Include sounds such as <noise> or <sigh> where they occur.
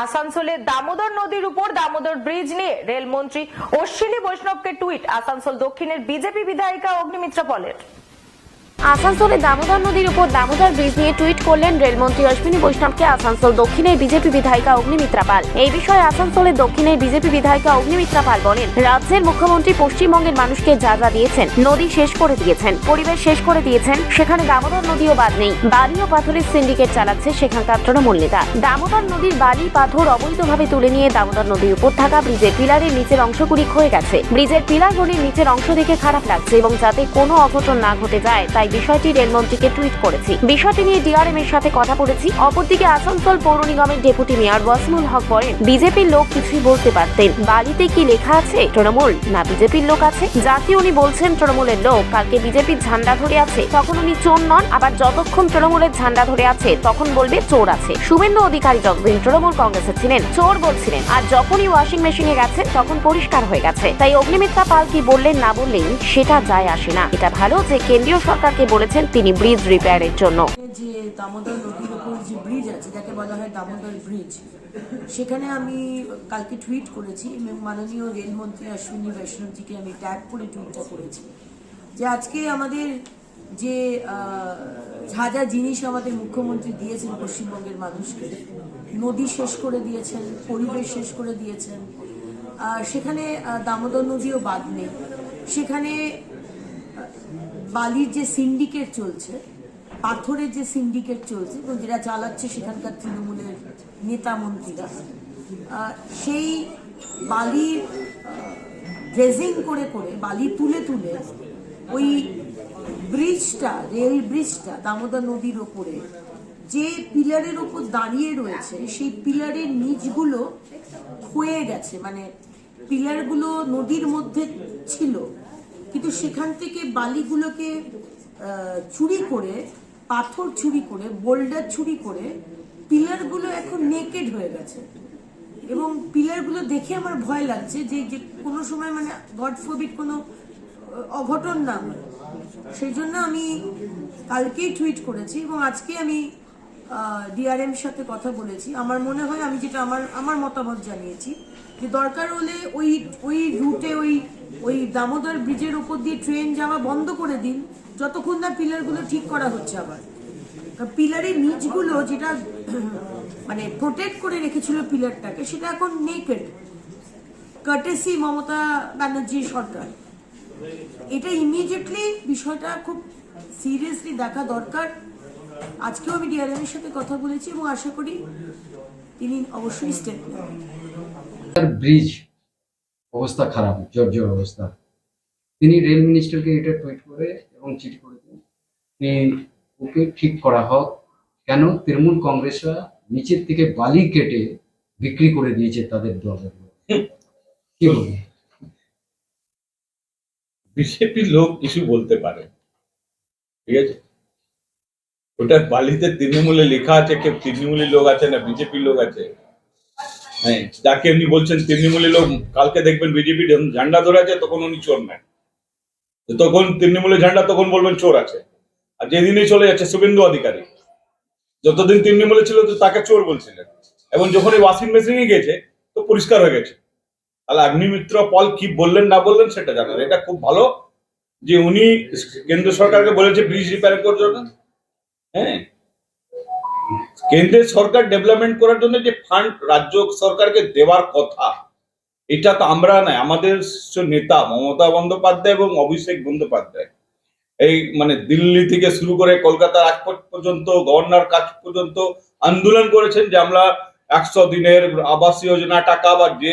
আসানসোলে দামোদর নদীর উপর দামোদর ব্রিজ নিয়ে রেলমন্ত্রী অশ্বিনী বৈষ্ণবকে টুইট, আসানসোল দক্ষিণের বিজেপি বিধায়িকা অগ্নিমিত্রা পলের। আসানসোলে দামোদর নদীর উপর দামোদর ব্রিজ নিয়ে টুইট করলেন রেলমন্ত্রী অশ্বিনী বৈষ্ণবকে আসানসোল দক্ষিণের বিজেপি বিধায়িকা অগ্নিমিত্রা পাল। এই বিষয়ে আসানসোলের দক্ষিণের বিজেপি বিধায়িকা অগ্নিমিত্রা পাল বলেন, রাজ্যের মুখ্যমন্ত্রী পশ্চিমবঙ্গের মানুষকে যা যা দিয়েছেন, নদী শেষ করে দিয়েছেন, পরিবেশ শেষ করে দিয়েছেন, সেখানে দামোদর নদীও বাদ নেই। বালি ও পাথরের সিন্ডিকেট চালাচ্ছে সেখানকার তৃণমূল নেতা। দামোদর নদীর বালি, পাথর অবৈধভাবে তুলে নিয়ে দামোদর নদীর উপর থাকা ব্রিজের পিলারের নিচের অংশগুলি ক্ষয়ে গেছে। ব্রিজের পিলারগুলির নিচের অংশ দেখে খারাপ লাগছে এবং যাতে কোনো অঘটন না ঘটে যায়, তাই বিষয়টি রেলমন্ত্রীকে টুইট করেছি। বিষয়টি নিয়ে ডিআরএম এর সাথে কথা বলেছি। অপরদিকে আসানসোল পৌর নিগমের ডেপুটি মেয়র ওয়াসমুল হক বলেন, বিজেপির লোক কিছুই বলতে পারতেন। বালিতে কি লেখা আছে? তৃণমূল? না, বিজেপির লোক আছে। যাকে উনি বলছেন তৃণমূলের লোক, কালকে বিজেপির ঝান্ডা ধরে আছে, তখন উনি চোর নন। আবার যতক্ষণ তৃণমূলের ঝান্ডা ধরে আছে, তখন বলবে চোর আছে। শুভেন্দু অধিকারী যতদিন তৃণমূল কংগ্রেসে ছিলেন, চোর বলছিলেন। আর যখনই ওয়াশিং মেশিনে গেছে, তখন পরিষ্কার হয়ে গেছে। তাই অগ্নিমিত্রা পাল কি বললেন না বললেন সেটা যায় আসে না। এটা ভালো যে কেন্দ্রীয় সরকারকে বলেছেন তিনি ব্রিজ রিপেয়ারের জন্য। যে দামোদর নদীর উপর যে ব্রিজ আছে, যাকে বলা হয় দামোদর ব্রিজ সেখানে আমি কালকে টুইট করেছি। মাননীয় রেলমন্ত্রী অশ্বিনী বৈষ্ণবজিকে আমি ট্যাগ করে টুইটটা করেছি যে আজকে আমাদের যে যা যা জিনিস আমাদের মুখ্যমন্ত্রী দিয়েছেন পশ্চিমবঙ্গের মানুষকে, নদী শেষ করে দিয়েছেন, পরিবেশ শেষ করে দিয়েছেন সেখানে দামোদর নদীও বাদ নেই। সেখানে বালির যে সিন্ডিকেট চলছে, পাথরের যে সিন্ডিকেট চলছে, এবং যেটা চালাচ্ছে সেখানকার তৃণমূলের নেতা মন্ত্রীরা সেই বালির ড্রেজিং করে করে, বালি তুলে তুলে ওই ব্রিজটা রেল ব্রিজটা দামোদর নদীর ওপরে যে পিলারের ওপর দাঁড়িয়ে রয়েছে, সেই পিলারের নিচগুলো ক্ষয়ে গেছে। মানে পিলারগুলো নদীর মধ্যে ছিল কিন্তু সেখান থেকে বালিগুলোকে চুরি করে, পাথর চুরি করে, বোল্ডার চুরি করে, পিলারগুলো এখন নেকেড হয়ে গেছে। এবং পিলারগুলো দেখে আমার ভয় লাগছে যে যে কোনো সময় মানে গড ফরবিট কোনো অঘটন না হয়। সেই জন্য আমি কালকেই টুইট করেছি এবং আজকে আমি ডিআরএম সাথে কথা বলেছি। আমার মনে হয় আমি যেটা আমার আমার মতামত জানিয়েছি, যে দরকার হলে ওই ওই রুটে ওই ওই দামোদর ব্রিজের উপর দিয়ে ট্রেন যাওয়া বন্ধ করে দিন, যতক্ষণ না পিলারগুলো ঠিক করা হচ্ছে আবার। পিলারের নিচগুলো যেটা <clears throat> মানে প্রোটেক্ট করে রেখেছিল পিলারটাকে সেটা এখন নেকেড কার্টেসি মমতা ব্যানার্জির সরকার। এটা ইমিডিয়েটলি বিষয়টা খুব সিরিয়াসলি দেখা দরকার। আজকেও আমি ডিআরএম এর সাথে কথা বলেছি এবং আশা করি তিনি অবশ্যই স্টেপ নেবেন ব্রিজ অবস্থা খারাপ জর্জর অবস্থা। তিনি রেল মিনিস্টারকে এটা টুইট করে এবং চিঠি করে দেন। ওকে ঠিক করা হোক। কেন? তৃণমূল কংগ্রেসরা নিচের থেকে বালি কেটে বিক্রি করে দিয়েছে তাদের দলের লোক। কি বলব? বিজেপির লোক কিছু বলতে পারে। ঠিক আছে? ওটা বালিতে তৃণমূলে লেখা আছে কেউ তৃণমূলের লোক আছে না বিজেপির লোক আছে? হ্যাঁ যাকে এমনি বলছেন তৃণমূলের লোক, কালকে দেখবেন বিজেপি ঝান্ডা ধরে আছে তখন উনি চোর নেন তখন তৃণমূলের ঝান্ডা, তখন বলবেন চোর আছে। আর যেদিনই চলে যাচ্ছে, শুভেন্দু অধিকারী। যতদিন তৃণমূলে ছিল, তো তাকে চোর বলছিলেন। এবং যখন এই ওয়াশিং মেশিনে গেছে, তো পরিষ্কার হয়ে গেছে। তাহলে অগ্নিমিত্র পল কি বললেন, না বললেন, সেটা জানার। এটা খুব ভালো যে উনি কেন্দ্র সরকারকে বলেছে ব্রিজ রিপেয়ার করার জন্য। হ্যাঁ। কেন্দ্রের সরকার ডেভেলপমেন্ট করার জন্য যে ফান্ড রাজ্য সরকারকে দেওয়ার কথা, এটা তো আমরা নাই আমাদের নেতা মমতা বন্দ্যোপাধ্যায় এবং অভিষেক বন্দ্যোপাধ্যায়। এই মানে দিল্লি থেকে শুরু করে কলকাতার আজ পর্যন্ত, গভর্নর কাজ পর্যন্ত আন্দোলন করেছেন যে আমরা একশো দিনের আবাস যোজনা, টাকা বা যে